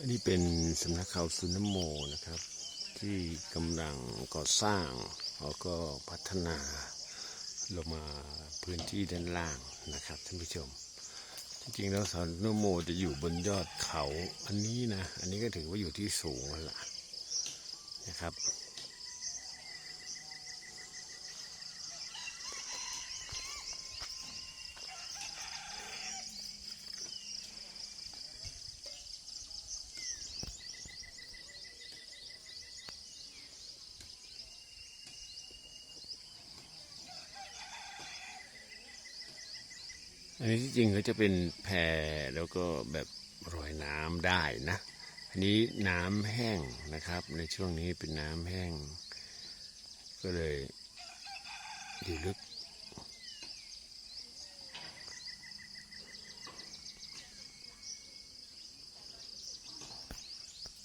อันนี้เป็นสำนักข่าวซุนโมนะครับ ที่กำลังก่อสร้างแล้วก็พัฒนาลงมาพื้นที่ด้านล่างนะครับท่านผู้ชม จริงๆแล้วสอนโมจะอยู่บนยอดเขา อันนี้นะ อันนี้ก็ถือว่าอยู่ที่สูงแล้วล่ะนะครับ อันนี้ที่จริงเขาจะเป็นแพแล้วก็แบบรอยน้ำได้นะ อันนี้น้ำแห้งนะครับ ในช่วงนี้เป็นน้ำแห้ง ก็เลยอยู่ลึก